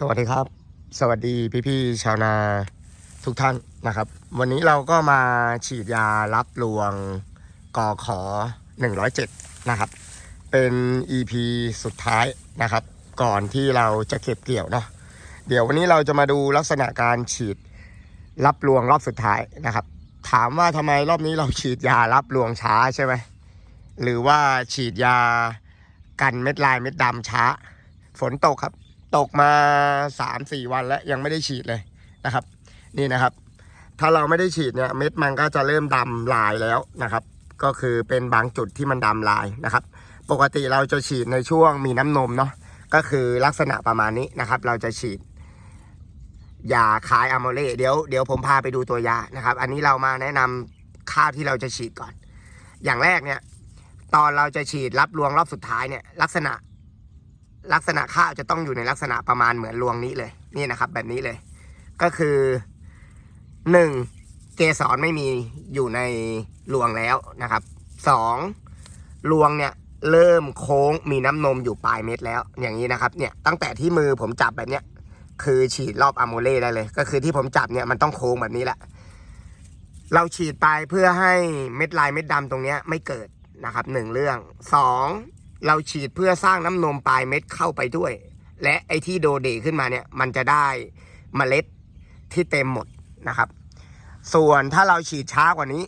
สวัสดีครับ สวัสดีพี่ๆชาวนาทุกท่านนะครับ วันนี้เราก็มาฉีดยารับรวงกอขอ107 นะครับ เป็น EP สุดท้ายนะครับ ก่อนที่เราจะเก็บเกี่ยวเนาะเดี๋ยววันนี้เราจะมาดูลักษณะการฉีดรับรวงรอบสุดท้ายนะครับ ถามว่าทำไมรอบนี้เราฉีดยารับรวงช้าใช่ไหมหรือว่าฉีดยากันเม็ดลายเม็ดดำช้า ฝนตกครับ ตกมาสามสี่วันแล้วยังไม่ได้ฉีดเลยนะครับ นี่นะครับ ถ้าเราไม่ได้ฉีดเนี่ยเม็ดมันก็จะเริ่มดำลายแล้วนะครับ ก็คือเป็นบางจุดที่มันดำลายนะครับ ปกติเราจะฉีดในช่วงมีน้ำนมเนาะก็คือลักษณะประมาณนี้นะครับ เราจะฉีดยาคายอะโมเลเดี๋ยวเดี๋ยวผมพาไปดูตัวยานะครับ อันนี้เรามาแนะนำข้าวที่เราจะฉีดก่อน อย่างแรกเนี่ย ตอนเราจะฉีดรับรวงรอบสุดท้ายเนี่ย ลักษณะ ลักษณะข้าวจะต้องอยู่ในลักษณะประมาณเหมือนรวงนี้เลย นี่นะครับ แบบนี้เลย ก็คือหนึ่งเกสรไม่มีอยู่ในรวงแล้วนะครับสองรวงเนี่ยเริ่มโค้งมีน้ำนมอยู่ปลายเม็ดแล้ว อย่างนี้นะครับเนี่ยตั้งแต่ที่มือผมจับแบบเนี้ยคือฉีดรอบอะโมเล่ได้เลย ก็คือที่ผมจับเนี่ยมันต้องโค้งแบบนี้แหละ เราฉีดไปเพื่อให้เม็ดลายเม็ดดำตรงเนี้ยไม่เกิดนะครับหนึ่งเรื่องสอง เราฉีดเพื่อสร้างน้ำนมปลายเม็ดเข้าไปด้วย และไอที่โดเดขึ้นมาเนี่ยมันจะได้เมล็ดที่เต็มหมดนะครับ ส่วนถ้าเราฉีดช้ากว่านี้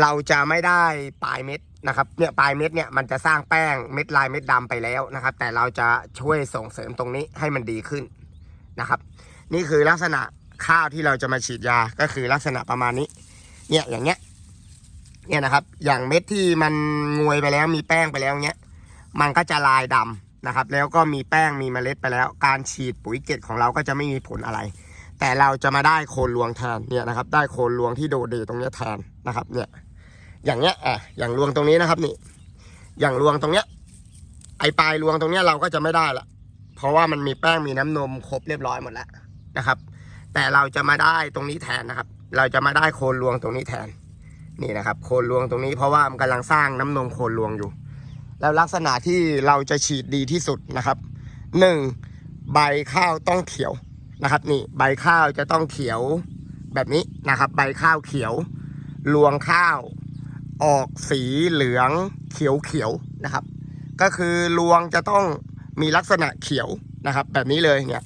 เราจะไม่ได้ปลายเม็ดนะครับเนี่ยปลายเม็ดเนี่ยมันจะสร้างแป้งเม็ดลายเม็ดดำไปแล้วนะครับ แต่เราจะช่วยส่งเสริมตรงนี้ให้มันดีขึ้นนะครับ นี่คือลักษณะข้าวที่เราจะมาฉีดยาก็คือลักษณะประมาณนี้ เนี่ยอย่างเงี้ย เนี่ยนะครับ อย่างเม็ดที่มันงวยไปแล้วมีแป้งไปแล้วเงี้ย มันก็จะลายดำนะครับ แล้วก็มีแป้งมีเมล็ดไปแล้ว การฉีดปุ๋ยเกล็ดของเราก็จะไม่มีผลอะไร แต่เราจะมาได้โคนรวงแทนเนี่ยนะครับ ได้โคนรวงที่โดดเด่นตรงเนี้ยแทนนะครับ เนี่ย อย่างเงี้ยอะอย่างรวงตรงนี้นะครับนี่ อย่างรวงตรงเนี้ย ไอปลายรวงตรงเนี้ยเราก็จะไม่ได้ละเพราะว่ามันมีแป้งมีน้ำนมครบเรียบร้อยหมดแล้วนะครับ แต่เราจะมาได้ตรงนี้แทนนะครับ เราจะมาได้โคนรวงตรงนี้แทน นี่นะครับโคนรวงตรงนี้เพราะว่ามันกำลังสร้างน้ำนมโคนรวงอยู่ แล้วลักษณะที่เราจะฉีดดีที่สุดนะครับหนึ่งใบข้าวต้องเขียวนะครับ นี่ใบข้าวจะต้องเขียวแบบนี้นะครับ ใบข้าวเขียวรวงข้าว ออกสีเหลืองเขียวเขียวนะครับ ก็คือรวงจะต้องมีลักษณะเขียวนะครับ แบบนี้เลยเนี่ย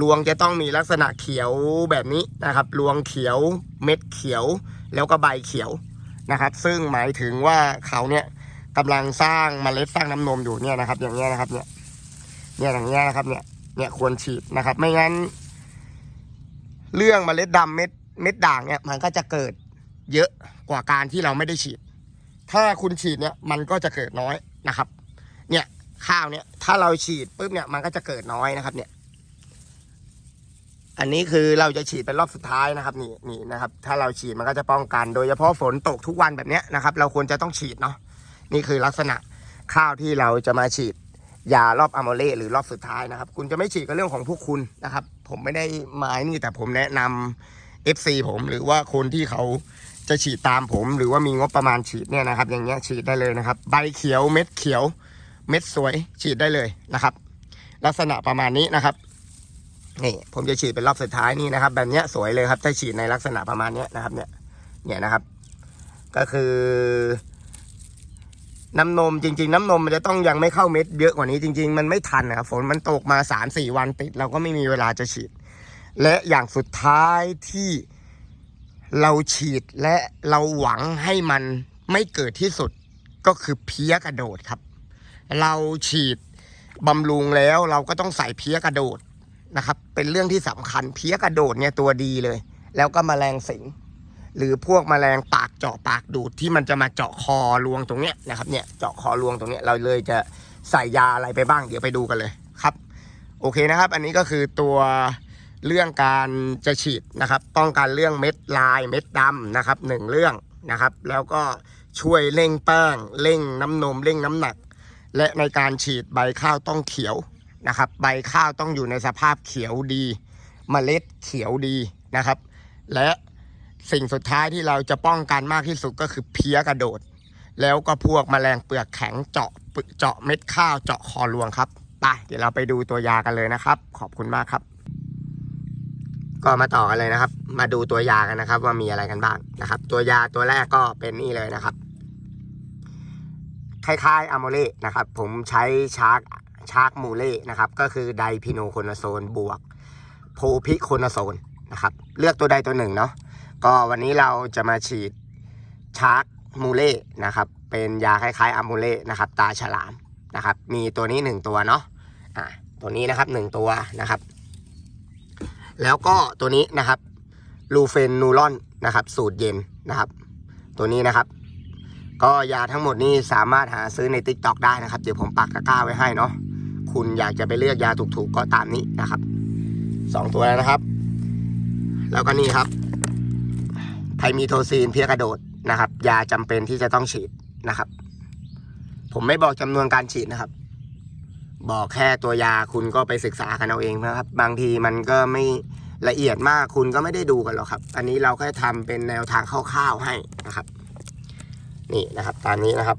รวงจะต้องมีลักษณะเขียวแบบนี้นะครับรวงเขียวเม็ดเขียว แล้วก็ใบเขียวนะครับ ซึ่งหมายถึงว่าเขาเนี่ยกำลังสร้างเมล็ดสร้างน้ำนมอยู่เนี่ยนะครับ อย่างเงี้ยนะครับ เนี่ยเนี่ยอย่างเงี้ยนะครับ เนี่ยเนี่ยควรฉีดนะครับ ไม่งั้น เรื่องเมล็ดดำเม็ดเม็ดด่างเนี่ย มันก็จะเกิดเยอะกว่าการที่เราไม่ได้ฉีด ถ้าคุณฉีดเนี่ยมันก็จะเกิดน้อยนะครับ เนี่ยข้าวเนี่ย ถ้าเราฉีดปุ๊บเนี่ยมันก็จะเกิดน้อยนะครับ เนี่ย อันนี้คือเราจะฉีดเป็นรอบสุดท้ายนะครับนี่นี่นะครับ ถ้าเราฉีดมันก็จะป้องกัน โดยเฉพาะฝนตกทุกวันแบบนี้นะครับ เราควรจะต้องฉีดเนาะนี่คือลักษณะข้าวที่เราจะมาฉีดยารอบอะโมเลหรือรอบสุดท้ายนะครับ คุณจะไม่ฉีดก็เรื่องของพวกคุณนะครับ ผมไม่ได้หมายนี่แต่ผมแนะนำ FC ผมหรือว่าคนที่เขาจะฉีดตามผม หรือว่ามีงบประมาณฉีดเนี่ยนะครับ อย่างเงี้ยฉีดได้เลยนะครับ ใบเขียวเม็ดเขียว เม็ดสวยฉีดได้เลยนะครับ ลักษณะประมาณนี้นะครับ นี่ผมจะฉีดเป็นรอบสุดท้ายนี่นะครับ แบบนี้สวยเลยครับ ถ้าฉีดในลักษณะประมาณนี้นะครับ เนี่ย เนี่ยนะครับ ก็คือ น้ำนมจริง ๆ น้ำนมมันจะต้องยังไม่เข้าเม็ดเยอะกว่านี้จริง ๆ มันไม่ทันนะครับฝนมันตกมาสามสี่วันติด เราก็ไม่มีเวลาจะฉีด และอย่างสุดท้ายที่เราฉีดและเราหวังให้มันไม่เกิดที่สุดก็คือเพี้ยกระโดดครับ เราฉีดบำรุงแล้วเราก็ต้องใส่เพี้ยกระโดด นะครับ เป็นเรื่องที่สำคัญเพี้ยกระโดดเนี่ยตัวดีเลย แล้วก็มแมลงสิงหรือพวกแมลงปากเจาะปากดูดที่มันจะมาเจาะคอรวงตรงเนี้ยนะครับเนี่ยเจาะคอรวงตรงเนี้ยเราเลยจะใส่ยาอะไรไปบ้างเดี๋ยวไปดูกันเลยครับ โอเคนะครับ อันนี้ก็คือตัวเรื่องการจะฉีดนะครับ ป้องกันเรื่องเม็ดลายเม็ดดำนะครับหนึ่งเรื่องนะครับ แล้วก็ช่วยเร่งแป้งเร่งน้ำนมเร่งน้ำหนัก และในการฉีดใบข้าวต้องเขียว นะครับ ใบข้าวต้องอยู่ในสภาพเขียวดีเมล็ดเขียวดีนะครับ และสิ่งสุดท้ายที่เราจะป้องกันมากที่สุดก็คือเพี้ยกระโดด แล้วก็พวกแมลงเปลือกแข็งเจาะเจาะเม็ดข้าวเจาะคอรวงครับไปเดี๋ยวเราไปดูตัวยากันเลยนะครับ ขอบคุณมากครับ ก็มาต่อกันเลยนะครับ มาดูตัวยากันนะครับ ว่ามีอะไรกันบ้างนะครับ ตัวยาตัวแรกก็เป็นนี่เลยนะครับคล้ายๆอะโมเล่นะครับ ผมใช้ชาร์ก ชาร์กมูเล่นะครับ ก็คือไดพิโนโคนาโซนบวกโพพิโคนาโซนนะครับ เลือกตัวใดตัวหนึ่งเนาะก็วันนี้เราจะมาฉีดชาร์กมูเล่นะครับ เป็นยาคล้ายๆอะโมเล่นะครับ ตาฉลามนะครับ มีตัวนี้หนึ่งตัวเนาะอ่าตัวนี้นะครับหนึ่งตัวนะครับ แล้วก็ตัวนี้นะครับลูเฟนนูรอนนะครับ สูตรเย็นนะครับ ตัวนี้นะครับ ก็ยาทั้งหมดนี้สามารถหาซื้อใน t ิ k t o k ได้นะครับ เดี๋ยวผมปักตะกร้าไว้ให้เนาะ คุณอยากจะไปเลือกยาถูกๆก็ตามนี้นะครับสองตัวแล้วนะครับ แล้วก็นี่ครับ ไทมีโทซีนเพียกระโดดนะครับ ยาจำเป็นที่จะต้องฉีดนะครับ ผมไม่บอกจำนวนการฉีดนะครับ บอกแค่ตัวยาคุณก็ไปศึกษากันเอาเองนะครับ บางทีมันก็ไม่ละเอียดมากคุณก็ไม่ได้ดูกันหรอกครับ อันนี้เราแค่ทำเป็นแนวทางคร่าวๆให้นะครับ นี่นะครับ ตามนี้นะครับ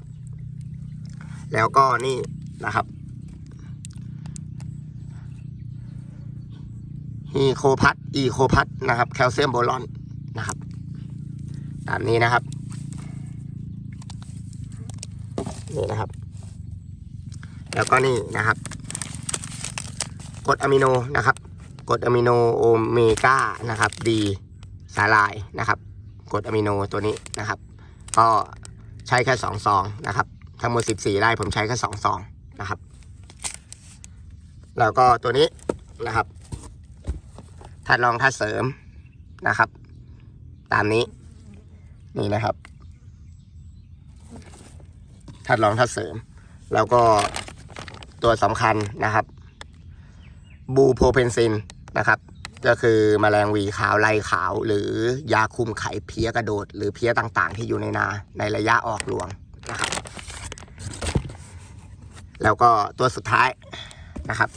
แล้วก็นี่นะครับ ฮีโคพัทอีโคพัทนะครับแคลเซียมโบรอนนะครับตามนี้นะครับนี่นะครับ แล้วก็นี่นะครับกรดอะมิโนนะครับกรดอะมิโนโอเมก้านะครับดีสาลายนะครับกรดอะมิโนตัวนี้นะครับ ก็ใช้แค่สองซองนะครับทั้งหมดสิบสี่ไร่ผมใช้แค่สองซองนะครับ แล้วก็ตัวนี้นะครับ ธาตุรองธาตุเสริมนะครับ ตามนี้นี่นะครับธาตุรองธาตุเสริม แล้วก็ตัวสำคัญนะครับ บูโพเพนซินนะครับ ก็คือมแมลงวีขาวลายขาว หรือยาคุมไข่เพี้ยกระโดด หรือเพี้ยต่างๆ ที่อยู่ในนาในระยะออกรวงนะครับ แล้วก็ตัวสุดท้ายนะครับ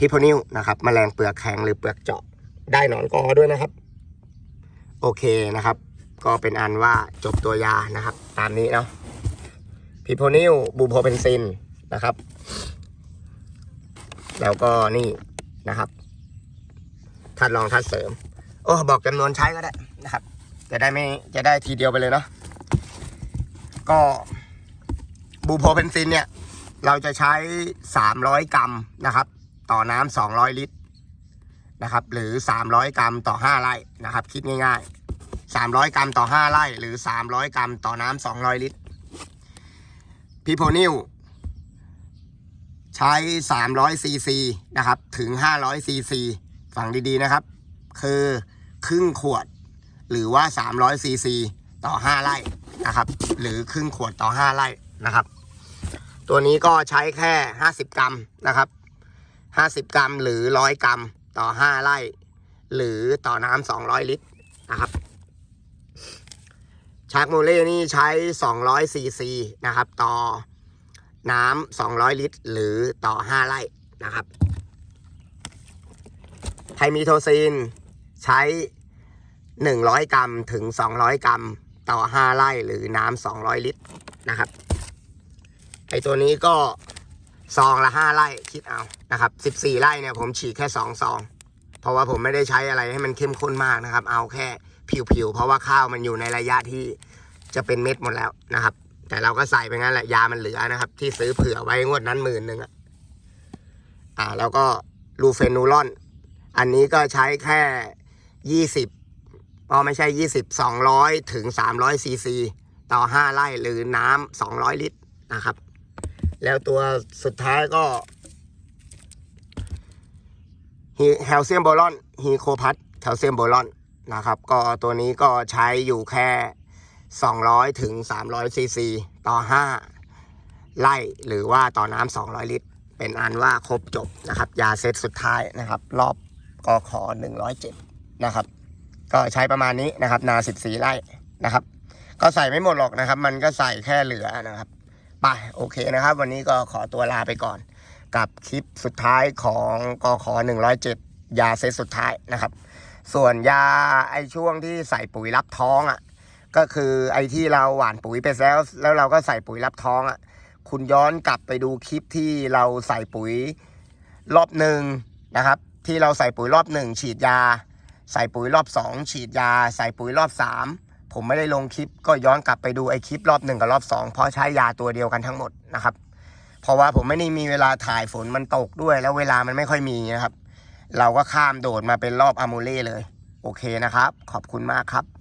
พิพนิวนะครับแมลงเปลือกแข็งหรือเปลือกเจาะได้หนอนกอด้วยนะครับ โอเคนะครับ ก็เป็นอันว่าจบตัวยานะครับ ตามนี้เนาะพิพนิวบูโพเพนซินนะครับ แล้วก็นี่นะครับทัดลองทัดเสริม โอ้บอกจำนวนใช้ก็ได้นะครับ จะได้ไม่จะได้ทีเดียวไปเลยเนาะก็บูโพเพนซินเนี่ย เราจะใช้ 300 กรัมนะครับ ต่อน้ำ200ลิตรนะครับ หรือ300กรัมต่อ5ไร่นะครับ คิดง่ายๆ300กรัมต่อ5ไร่หรือ300กรัมต่อน้ำ200ลิตรพิโพนิวใช้300ซีซีนะครับ ถึง500ซีซีฟังดีๆนะครับ คือครึ่งขวด หรือว่า300ซีซีต่อ5ไร่นะครับ หรือครึ่งขวดต่อ5ไร่นะครับ ตัวนี้ก็ใช้แค่50กรัมนะครับ 50 กรัมหรือ 100 กรัมต่อ 5 ไร่ หรือต่อน้ำ200 ลิตรนะครับชาร์กโมเล่นี่ใช้ 200 ซีซีนะครับ ต่อน้ำ200 ลิตร หรือต่อ 5 ไร่นะครับ ไทมีโทซินใช้ 100 กรัมถึง 200 กรัม ต่อ 5 ไร่ หรือน้ำ200 ลิตรนะครับ ไอตัวนี้ก็ ซองละ5ไร่คิดเอานะครับ14ไร่เนี่ยผมฉีดแค่2ซอง เพราะว่าผมไม่ได้ใช้อะไรให้มันเข้มข้นมากนะครับ เอาแค่ผิวๆเพราะว่าข้าวมันอยู่ในระยะที่จะเป็นเม็ดหมดแล้วนะครับ แต่เราก็ใส่ไปงั้นแหละยามันเหลือนะครับ ที่ซื้อเผื่อไว้งวดนั้นหมื่นหนึ่งอะอ่าแล้วก็ลูเฟนูรอน อันนี้ก็ใช้แค่ยี่สิบพอไม่ใช่ยี่สิบสองร้อยถึงสามร้อยซีซีต่อห้าไร่หรือน้ำสองร้อยลิตรนะครับ แล้วตัวสุดท้ายก็แคลเซียมโบรอนฮีโคพัทแคลเซียมโบรอนนะครับ ก็ตัวนี้ก็ใช้อยู่แค่ 200 ถึง 300 ซีซี ต่อ 5ไร่หรือว่าต่อน้ำ200 ลิตร เป็นอันว่าครบจบนะครับ ยาเซตสุดท้ายนะครับ รอบกอขอ107 นะครับ ก็ใช้ประมาณนี้นะครับ นา 14 ไร่นะครับ ก็ใส่ไม่หมดหรอกนะครับ มันก็ใส่แค่เหลือนะครับ ไปโอเคนะครับ วันนี้ก็ขอตัวลาไปก่อน กับคลิปสุดท้ายของกอขอ107 ยาเซตสุดท้ายนะครับ ส่วนยาไอช่วงที่ใส่ปุ๋ยรับท้องอะ ก็คือไอที่เราหว่านปุ๋ยไปแล้ว แล้วเราก็ใส่ปุ๋ยรับท้องอะ่ะ คุณย้อนกลับไปดูคลิปที่เราใส่ปุ๋ยรอบหนึ่งนะครับ ที่เราใส่ปุ๋ยรอบหนึ่งฉีดยา ใส่ปุ๋ยรอบสองฉีดยา ใส่ปุ๋ยรอบสาม ผมไม่ได้ลงคลิปก็ย้อนกลับไปดูไอ้คลิปรอบหนึ่งกับรอบสองเพราะใช้ยาตัวเดียวกันทั้งหมดนะครับ เพราะว่าผมไม่ได้มีเวลาถ่ายฝนมันตกด้วย แล้วเวลามันไม่ค่อยมีนะครับ เราก็ข้ามโดดมาเป็นรอบอามูเล่เลย โอเคนะครับ ขอบคุณมากครับ